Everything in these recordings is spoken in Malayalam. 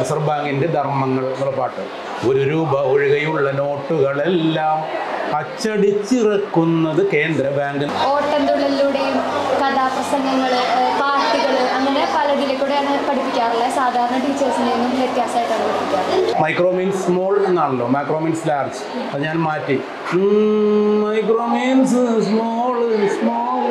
റിസർവ് ബാങ്കിന്റെ ധർമ്മങ്ങൾ എന്നുള്ള പാട്ട്. ഒരു രൂപ ഒഴികെയുള്ള നോട്ടുകളെല്ലാം അച്ചടിച്ചിറക്കുന്നത് കേന്ദ്ര ബാങ്ക് ഓട്ടംതുള്ളലിലൂടെയും കഥാപ്രസംഗങ്ങൾ പാട്ടുകൾ അങ്ങനെ പലതിലൂടെയാണ് പഠിപ്പിക്കാറുള്ളത്. സാധാരണ ടീച്ചേഴ്സിനെ നിന്നും വ്യത്യാസമായിട്ടാണ് പഠിപ്പിക്കാറ് മൈക്രോ മീൻസ് സ്മോൾ എന്നാണല്ലോ. മൈക്രോ മീൻസ് ലാർജ് അത് ഞാൻ മാറ്റി. മൈക്രോ മീൻസ് സ്മോൾ സ്മോൾ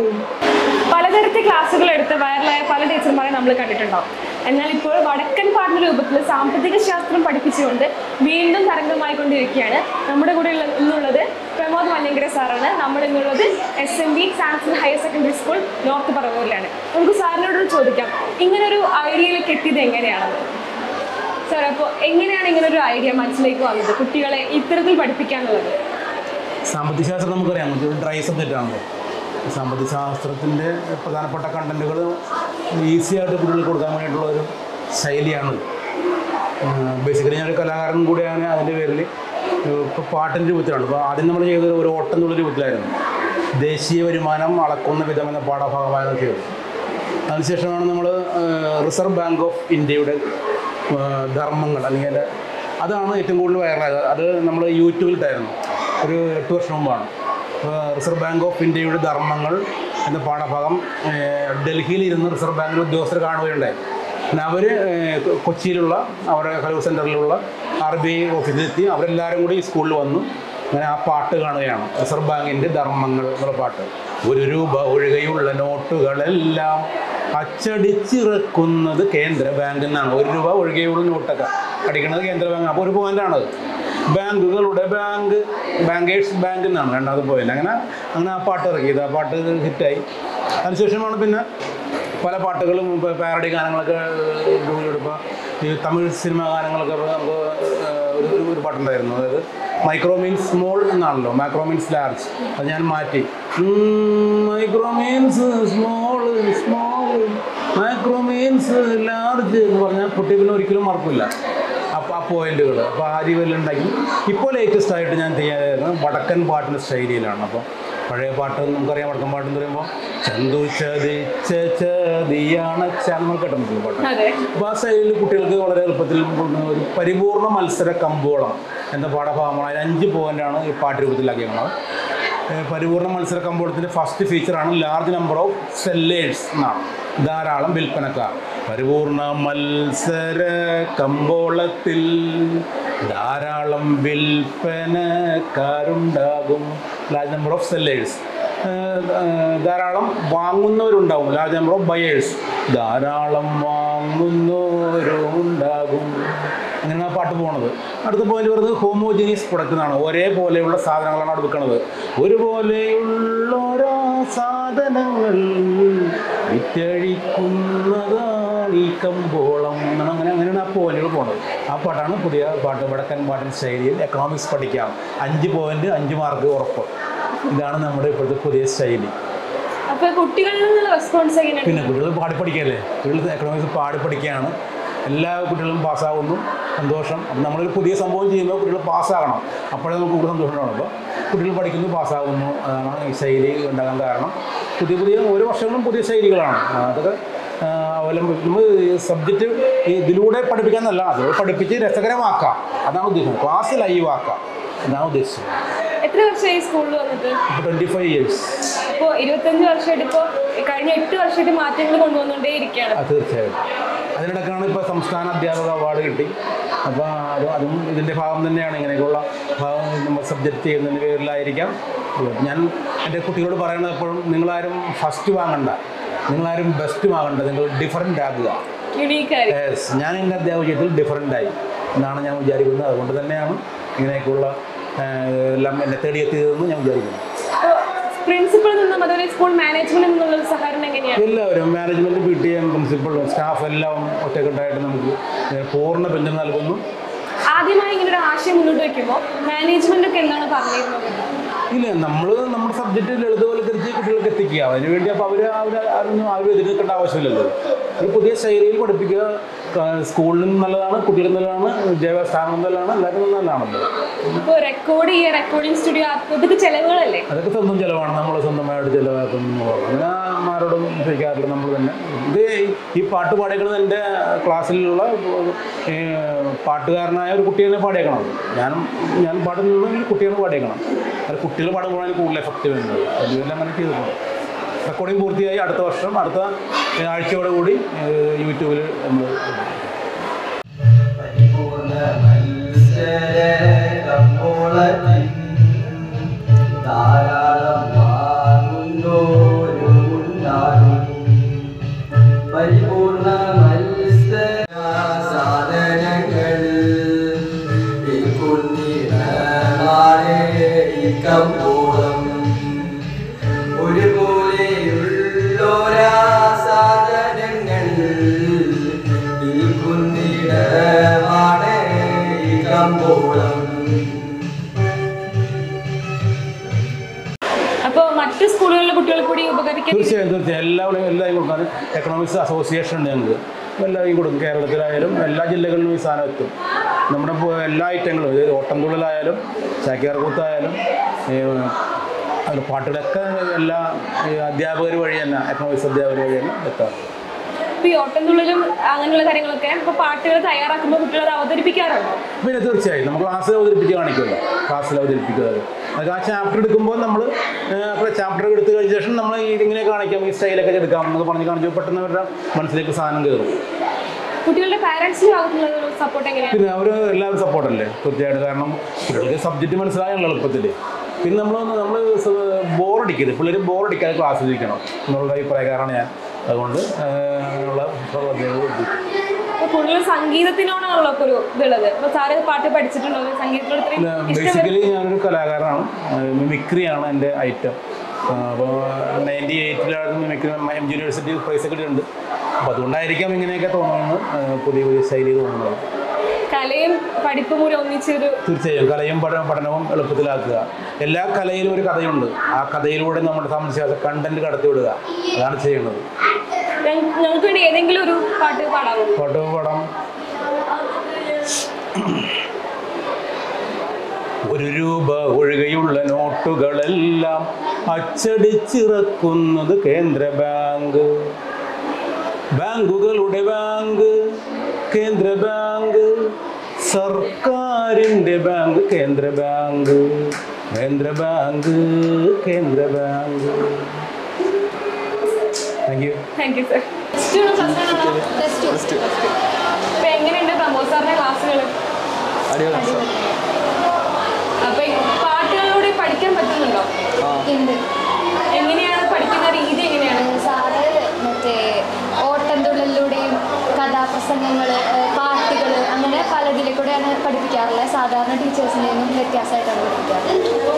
പലതരത്തിൽ ക്ലാസ്സുകൾ എടുത്ത് വൈറലായ പല ടീച്ചർമാരെ നമ്മൾ കണ്ടിട്ടുണ്ടാവും. എന്നാൽ ഇപ്പോൾ വടക്കൻ പാഠന രൂപത്തിൽ സാമ്പത്തിക ശാസ്ത്രം പഠിപ്പിച്ചുകൊണ്ട് വീണ്ടും തരംഗമായിക്കൊണ്ടിരിക്കുകയാണ്. നമ്മുടെ കൂടെ ഇന്നുള്ളത് പ്രമോദ് മല്ലങ്കര സാറാണ്. നമ്മുടെ ഇന്നുള്ളത് S M B Samson higher secondary school north പറവൂരിലാണ്. നമുക്ക് സാറിനോട് ചോദിക്കാം. ഇങ്ങനൊരു ഐഡിയയിലേക്ക് എത്തിയത് എങ്ങനെയാണത് സാർ അപ്പോൾ എങ്ങനെയാണ് ഇങ്ങനൊരു ഐഡിയ മനസ്സിലേക്ക് വന്നത്? കുട്ടികളെ ഇത്തരത്തിൽ പഠിപ്പിക്കാന്നുള്ളത് സാമ്പത്തിക ശാസ്ത്രം നമുക്കറിയാം. ഡ്രൈ സബ്ജക്റ്റാണല്ലോ. സാമ്പത്തിക ശാസ്ത്രത്തിന്റെ പ്രധാനപ്പെട്ട കണ്ടന്റുകൾ ഈസി ആയിട്ട് കുട്ടികൾക്ക് കൊടുക്കാൻ വേണ്ടിയിട്ടുള്ള ഒരു ശൈലിയാണ്. ബേസിക്കലി ഞാനൊരു കലാകാരൻ കൂടിയാണ് അതിന്റെ പേരിൽ. ഇപ്പോൾ പാട്ടിന്റെ രൂപത്തിലാണ്. ഇപ്പോൾ ആദ്യം നമ്മൾ ചെയ്തത് ഒരു ഓട്ടം എന്നുള്ള രൂപത്തിലായിരുന്നു. ദേശീയ വരുമാനം അളക്കുന്ന വിധം എന്ന പാഠഭാഗമായിരുന്നു ചെയ്തത്. അതിനുശേഷമാണ് നമ്മൾ റിസർവ് ബാങ്ക് ഓഫ് ഇന്ത്യയുടെ ധർമ്മങ്ങൾ അല്ലെങ്കിൽ അതാണ് ഏറ്റവും കൂടുതൽ വൈറലായത് അത് നമ്മൾ യൂട്യൂബിലിട്ടായിരുന്നു ഒരു എട്ട് വർഷം മുമ്പാണ്. അപ്പോൾ റിസർവ് ബാങ്ക് ഓഫ് ഇന്ത്യയുടെ ധർമ്മങ്ങൾ എന്ന പാഠഭാഗം ഡൽഹിയിൽ ഇരുന്ന് റിസർവ് ബാങ്കിൽ ഉദ്യോഗസ്ഥർ കാണുകയുണ്ടായി. പിന്നെ അവർ കൊച്ചിയിലുള്ള അവരുടെ കലൂർ സെന്ററിലുള്ള ആർ ബി ഐ ഓഫീസിലെത്തി അവരെല്ലാവരും കൂടി സ്കൂളിൽ വന്നു. അങ്ങനെ ആ പാട്ട് കാണുകയാണ്. റിസർവ് ബാങ്കിന്റെ ധർമ്മങ്ങൾ എന്നുള്ള പാട്ട്. ഒരു രൂപ ഒഴികെയുള്ള നോട്ടുകളെല്ലാം അച്ചടിച്ചിറക്കുന്നത് കേന്ദ്ര ബാങ്ക് എന്നാണ് ഒരു രൂപ ഒഴികെയുള്ള നോട്ടൊക്കെ അടിക്കുന്നത് കേന്ദ്ര ബാങ്ക് അപ്പോൾ ഒരു പോയിന്റാണത് ബാങ്കുകളുടെ ബാങ്ക് ബാങ്കേഴ്സ് ബാങ്ക് എന്നാണ് രണ്ടാമത് പോയത്. അങ്ങനെ അങ്ങനെ ആ പാട്ട് ഇറക്കിയത് ആ പാട്ട് ഹിറ്റായി. അതിനുശേഷമാണ് പിന്നെ പല പാട്ടുകളും പാരഡി ഗാനങ്ങളൊക്കെ ഇപ്പോൾ ഈ തമിഴ് സിനിമ ഗാനങ്ങളൊക്കെ നമുക്ക് ഒരു ഒരു- പാട്ടുണ്ടായിരുന്നു. അതായത് മൈക്രോ മീൻസ് സ്മോൾ എന്നാണല്ലോ മൈക്രോ മീൻസ് ലാർജ്. അത് ഞാൻ മാറ്റി. Micro means small small micro means large എന്ന് പറഞ്ഞാൽ കുട്ടി പിന്നെ ഒരിക്കലും മറക്കില്ല ആ പോയിന്റുകൾ അപ്പോൾ ആ രീതിയിലുണ്ടാക്കി ഇപ്പോൾ ലേറ്റസ്റ്റ് ആയിട്ട് ഞാൻ ചെയ്യാൻ വടക്കൻ പാട്ടിന്റെ ശൈലിയിലാണ്. അപ്പോൾ പഴയ പാട്ട് നമുക്കറിയാം. വടക്കൻ പാട്ട് എന്ന് പറയുമ്പോൾ ചന്തു ചതിച്ച ചതിയാണ് നമ്മൾ കേട്ടിട്ടുണ്ടല്ലോ പാട്ട്. അപ്പോൾ ആ ശൈലിയിൽ കുട്ടികൾക്ക് വളരെ എളുപ്പത്തിൽ ഒരു പരിപൂർണ മത്സര കമ്പോളം എന്ന പാഠഭാഗമാണ്. അതിൽ അഞ്ച് പോയിന്റാണ് ഈ പാട്ട് പാഠ്യരൂപത്തിലാക്കിയത് ഏഹ് പരിപൂർണ മത്സര കമ്പോളത്തിന്റെ ഫസ്റ്റ് ഫീച്ചറാണ് ലാർജ് നമ്പർ ഓഫ് സെല്ലേഴ്സ് എന്നാണ്. ധാരാളം വിൽപ്പനക്കാർ. പരിപൂർണ മത്സര കമ്പോളത്തിൽ ധാരാളം വിൽപ്പനക്കാരുണ്ടാകും. ലാർജ് നമ്പർ ഓഫ് സെല്ലേഴ്സ് ധാരാളം വാങ്ങുന്നവരുണ്ടാവും ലാർജ് നമ്പർ ഓഫ് ബയേഴ്സ് ധാരാളം വാങ്ങുന്നവരുണ്ടാകും. അങ്ങനെയാണ് പാട്ട് പോണത്. അടുത്ത പോയിന്റ് പറയുന്നത് ഹോമോജീനിയസ് പ്രൊഡക്റ്റ് എന്നാണ്. ഒരേപോലെയുള്ള സാധനങ്ങളാണ് അവിടെ വിൽക്കുന്നത്. ഒരുപോലെയുള്ള ഓരോ സാധനങ്ങൾ വിറ്റഴിക്കുന്നതാണ് ഈ കമ്പോളം അങ്ങനെ അങ്ങനെയാണ് ആ പോയിന്റുകൾ പോകുന്നത് ആ പാട്ടാണ് പുതിയ പാട്ട് വടക്കൻ പാട്ടിൻ ശൈലിയിൽ എക്കണോമിക്സ് പഠിക്കാം. അഞ്ച് പോയിന്റ് അഞ്ച് മാർക്ക് ഉറപ്പ്. ഇതാണ് നമ്മുടെ ഇപ്പോഴത്തെ പുതിയ ശൈലി. പിന്നെ കുട്ടികൾ പാടി പഠിക്കല്ലേ കുട്ടികൾ എക്കണോമിക്സ് പാടി പഠിക്കുകയാണ്. എല്ലാ കുട്ടികളും പാസ്സാകുന്നു സന്തോഷം. അപ്പം നമ്മളൊരു പുതിയ സംഭവം ചെയ്യുമ്പോൾ കുട്ടികൾ പാസ്സാകണം. അപ്പോഴേ നമുക്ക് കൂടുതൽ സന്തോഷം ഉണ്ടാവും അപ്പോൾ കുട്ടികൾ പഠിക്കുന്നു പാസ്സാകുന്നു അതാണ് ഈ ശൈലി ഉണ്ടാകാൻ കാരണം. പുതിയ പുതിയ ഓരോ വർഷങ്ങളും പുതിയ ശൈലികളാണ്. അതൊക്കെ അവലംബിക്കുമ്പോൾ അവലംബി സബ്ജക്റ്റ് ഇതിലൂടെ പഠിപ്പിക്കാന്നല്ല അതിലൂടെ പഠിപ്പിച്ച് രസകരമാക്കാം. അതാണ് ഉദ്ദേശം. ക്ലാസ് ലൈവ് ആക്കാം. എന്നാണ് ഉദ്ദേശിച്ചത് എത്ര വർഷമായി സ്കൂളിൽ വന്നിട്ട്? ഇപ്പോൾ ഫൈവ് ഇയേഴ്സ് ഇപ്പോൾ ഇരുപത്തഞ്ച് വർഷമായിട്ട് ഇപ്പോൾ കഴിഞ്ഞ എട്ട് വർഷമായിട്ട് മാറ്റങ്ങൾ കൊണ്ടുവന്നുകൊണ്ടേ ഇരിക്കുകയാണ് ആ, തീർച്ചയായും. അതിനിടക്കാണ് ഇപ്പോൾ സംസ്ഥാന അധ്യാപക അവാർഡ് കിട്ടി. അപ്പോൾ അത് അതും ഇതിന്റെ ഭാഗം തന്നെയാണ്. ഇങ്ങനെയൊക്കെയുള്ള ഭാഗം നമ്മൾ സബ്ജക്റ്റ് ചെയ്യുന്നതിന്റെ പേരിലായിരിക്കാം. ഞാൻ എന്റെ കുട്ടികളോട് പറയുന്നത് എപ്പോഴും നിങ്ങളാരും ഫസ്റ്റ് വാങ്ങണ്ട. നിങ്ങളാരും ബെസ്റ്റ് വാങ്ങണ്ട. നിങ്ങൾ ഡിഫറന്റ് ആകുക ഞാൻ എന്റെ അധ്യാപക ജീവിതത്തിൽ ഡിഫറന്റ് ആയി എന്നാണ് ഞാൻ വിചാരിക്കുന്നത്. അതുകൊണ്ട് തന്നെയാണ് ഇങ്ങനെയൊക്കെയുള്ള എല്ലാം എന്നെ തേടിയെത്തിയതെന്ന് ഞാൻ വിചാരിക്കുന്നു. അപ്പോൾ പ്രിൻസിപ്പളിൽ നിന്നും അതുപോലെ സ്കൂൾ മാനേജ്മെന്റിൽ നിന്നുള്ള സഹകരണം എങ്ങനെയാണ്? എല്ലാവരും മാനേജ്മെന്റ് പി ടി എം പ്രിൻസിപ്പളും സ്റ്റാഫ് എല്ലാം ഒറ്റക്കെട്ടായിട്ട് നമുക്ക് പൂർണ പിന്തുണ നൽകുന്നു. ആദ്യമായി ഇങ്ങനെ ഒരു ആശയം മുന്നോട്ട് വെക്കുമ്പോൾ മാനേജ്മെന്റ് ഒക്കെ എന്താണ് പറഞ്ഞിരുന്നത്? ഇല്ല നമ്മൾ നമ്മുടെ സബ്ജക്റ്റ് ലളിതവൽക്കരിച്ച് കുട്ടികൾക്ക് എത്തിക്കുക. അതിനുവേണ്ടി അപ്പോൾ അവർ അവർ അതൊന്നും അവർ എതിർക്കേണ്ട ആവശ്യമില്ലല്ലോ. ഒരു പുതിയ ശൈലിയിൽ പഠിപ്പിക്കുക സ്കൂളിനും നല്ലതാണ് കുട്ടികളും നല്ലതാണ് വിദ്യാഭ്യാസ നല്ലതാണ് എല്ലാവരും നല്ലതാണല്ലോ. ഇപ്പോൾ റെക്കോർഡ് ചെയ്യുക റെക്കോർഡിംഗ് സ്റ്റുഡിയോ ചെലവുകളല്ലേ? അതൊക്കെ സ്വന്തം ചിലവാണ് നമ്മൾ സ്വന്തമായിട്ട് ചിലവാക്കുന്നു അങ്ങനെ ആരോടും ചോദിക്കാറില്ല നമ്മൾ തന്നെ. ഇത് ഈ പാട്ട് പാടിയേക്കുന്നത് എന്റെ ക്ലാസ്സിലുള്ള പാട്ടുകാരനായ ഒരു കുട്ടിയെ പാടിയേക്കണം. ഞാൻ ഞാൻ പാടുന്നുള്ള കുട്ടികളെ പാടിയേക്കണം. അത് കുട്ടികൾ പാടുമ്പോഴാണ് കൂടുതൽ എഫക്റ്റീവ് വരുന്നത്. അതുപോലെ അങ്ങനെ ചെയ്തിട്ടുണ്ട്. റെക്കോർഡിംഗ് പൂർത്തിയായി അടുത്ത വർഷം അടുത്ത ആഴ്ചയോടെ കൂടി യൂട്യൂബിൽ നമ്മൾ പരിപൂർണ സാധനങ്ങൾ തീർച്ചയായും തീർച്ചയായും. എല്ലാവരും എല്ലാവരും കൊടുക്കാൻ എക്കണോമിക്സ് അസോസിയേഷൻ ഉണ്ട് ഞങ്ങൾക്ക്. എല്ലാവരും കൊടുക്കും. കേരളത്തിലായാലും എല്ലാ ജില്ലകളിലും ഈ സാധനം എത്തും. നമ്മുടെ എല്ലാ ഐറ്റങ്ങളും ഇത് ഓട്ടംതുള്ളലായാലും ചാക്യാർകൂത്തായാലും അതിൽ പാട്ടുകളൊക്കെ എല്ലാ അധ്യാപകർ വഴി തന്നെ എക്കണോമിക്സ് അധ്യാപകർ വഴി തന്നെ എത്താം. ഇപ്പോൾ ഈ ഓട്ടംതുള്ളിലും അങ്ങനെയുള്ള കാര്യങ്ങളൊക്കെ പാട്ടുകൾ തയ്യാറാക്കുമ്പോൾ കുട്ടികൾ അത് അവതരിപ്പിക്കാറുണ്ടോ? പിന്നെ തീർച്ചയായും നമ്മൾ ക്ലാസ്സിൽ അവതരിപ്പിച്ച് കാണിക്കുമല്ലോ. ക്ലാസ്സിൽ അവതരിപ്പിക്കുക അത് അത് ആ ചാപ്റ്റർ എടുക്കുമ്പോൾ നമ്മൾ ചാപ്റ്റർ എടുത്തു ശേഷം നമ്മൾ ഇതിങ്ങനെ കാണിക്കാം ഈ സ്റ്റൈലൊക്കെ എടുക്കാം എന്നൊക്കെ പറഞ്ഞ് കാണിച്ചു. പെട്ടെന്ന് അവരുടെ മനസ്സിലേക്ക് സാധനം കയറും. കുട്ടികളുടെ പിന്നെ അവർ എല്ലാവരും സപ്പോർട്ടല്ലേ തീർച്ചയായിട്ടും. കാരണം കുട്ടികൾക്ക് സബ്ജക്റ്റ് മനസ്സിലായാലും എളുപ്പത്തിൽ പിന്നെ നമ്മൾ നമ്മൾ ബോറടിക്കരുത് പിള്ളേർ ബോറടിക്കാതെ ക്ലാസ്സിൽ ഇരിക്കണം എന്നുള്ള അഭിപ്രായക്കാരാണ് ഞാൻ. അതുകൊണ്ട് ഉള്ള കൂടുതൽ സംഗീതത്തിനോടാണല്ലോ ഒരു ഇതുള്ളത്. അപ്പോൾ സാറ് പാട്ട് പഠിച്ചിട്ടുണ്ടോ? സംഗീതത്തോട് ബേസിക്കലി ഞാനൊരു കലാകാരനാണ്. മിമിക്രിയാണ് എന്റെ ഐറ്റം അപ്പോൾ ninety എയ്റ്റിലാണ് mimicry M G university prize കിട്ടിയിട്ടുണ്ട്. അപ്പോൾ അതുകൊണ്ടായിരിക്കാം ഇങ്ങനെയൊക്കെ തോന്നുന്നത് പുതിയ പുതിയ ശൈലി തോന്നുന്നത്. കലയും പഠിപ്പും കൂടി ഒന്നിച്ചൊരു തീർച്ചയായും കലയും പഠന പഠനവും എളുപ്പത്തിലാക്കുക. എല്ലാ കലയിലും ഒരു കഥയുണ്ട്. ആ കഥയിലൂടെ നമ്മുടെ സംശയ കണ്ടന്റ് കടത്തിവിടുക അതാണ് ചെയ്യുന്നത്. ഞങ്ങ- ഞങ്ങൾക്ക് വേണ്ടി ഏതെങ്കിലും ഒരു പാട്ട് പാടാമോ പാട്ട് പടം. ഒരു രൂപ ഒഴികെയുള്ള നോട്ടുകളെല്ലാം അച്ചടിച്ചിറക്കുന്നത് കേന്ദ്ര ബാങ്ക്. ബാങ്കുകളുടെ ബാങ്ക് കേന്ദ്ര ബാങ്ക് സർക്കാരിന്റെ ബാങ്ക് കേന്ദ്ര ബാങ്ക് കേന്ദ്ര ബാങ്ക് കേന്ദ്ര bank. Thank you thank you sir എങ്ങനെയുണ്ട് പ്രമോദ് സാറിന്റെ ക്ലാസ്സുകൾ അപ്പൊ ഈ പാട്ടുകളിലൂടെ പഠിക്കാൻ പറ്റുന്നുണ്ടോ ഉണ്ട് എങ്ങനെയാണ് പഠിക്കുന്ന രീതി എങ്ങനെയാണ് സാറ് മറ്റേ ഓട്ടംതുള്ളലിലൂടെയും കഥാപ്രസംഗങ്ങൾ പാട്ടുകൾ അങ്ങനെ പലതിലെ കൂടെയാണ് പഠിപ്പിക്കാറുള്ളത് സാധാരണ ടീച്ചേഴ്സിന്റെ നിന്നും വ്യത്യാസമായിട്ടാണ് പഠിപ്പിക്കാറ്.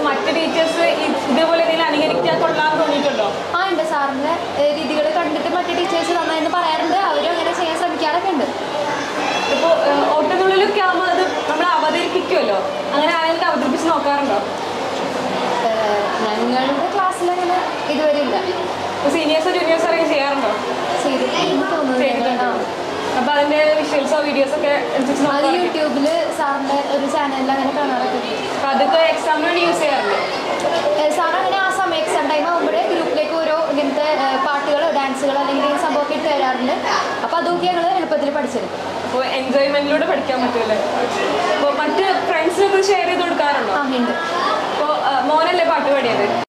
മറ്റ് ടീച്ചേഴ്സ് ഇതുപോലെ അനുകരിക്കാൻ കൊള്ളാൻ തോന്നിയിട്ടുണ്ടോ? ആ ഉണ്ട്. സാറിന്റെ രീതികൾ കണ്ടിട്ട് മറ്റു ടീച്ചേഴ്സ് നന്നായിരുന്നു പറയാറുണ്ട്. അവരും അങ്ങനെ ചെയ്യാൻ ശ്രമിക്കാറൊക്കെ ഉണ്ട്. ഇപ്പോൾ ഓട്ടത്തുള്ളിലൊക്കെ ആകുമ്പോൾ അത് നമ്മൾ അവതരിപ്പിക്കുമല്ലോ അങ്ങനെ ആരെങ്കിലും അവതരിപ്പിച്ച് നോക്കാറുണ്ടോ? ഞങ്ങളുടെ ക്ലാസ്സിലങ്ങനെ ഇതുവരെ ഇല്ല. സീനിയേഴ്സോ ജൂനിയേഴ്സോ ഒക്കെ ചെയ്യാറുണ്ടോ? ചെയ്തിട്ടുണ്ടെന്ന് തോന്നുന്നു ആ. അപ്പോൾ അതിന്റെ വിഷ്വൽസോ വീഡിയോസോ ഒക്കെ എടുത്തിട്ട് അത് യൂട്യൂബിൽ സാറിന്റെ ഒരു ചാനലിൽ അങ്ങനെ കാണാറൊക്കെ അപ്പോൾ അതൊക്കെ യൂസ് ചെയ്യാറുണ്ട് സാർ അങ്ങനെ ആ സമയം എക്സാം ടൈം ആകുമ്പോഴേ ഗ്രൂപ്പിലേക്ക് ഓരോ ഇങ്ങനത്തെ പാട്ടുകളോ ഡാൻസുകളോ അല്ലെങ്കിൽ ഇങ്ങനെ സംഭവമൊക്കെ ഇട്ട് തരാറുണ്ട് അതൊക്കെ ഞങ്ങൾ എളുപ്പത്തിൽ പഠിച്ചെടുക്കും. അപ്പോൾ എൻജോയ്മെന്റിലൂടെ പഠിക്കാൻ പറ്റുമല്ലേ അപ്പോൾ മറ്റ് ഫ്രണ്ട്സിനൊക്കെ ഷെയർ ചെയ്ത് കൊടുക്കാറുണ്ടോ? ആ ഉണ്ട്. അപ്പോൾ മോനല്ലേ പാട്ട് പാടിയത്?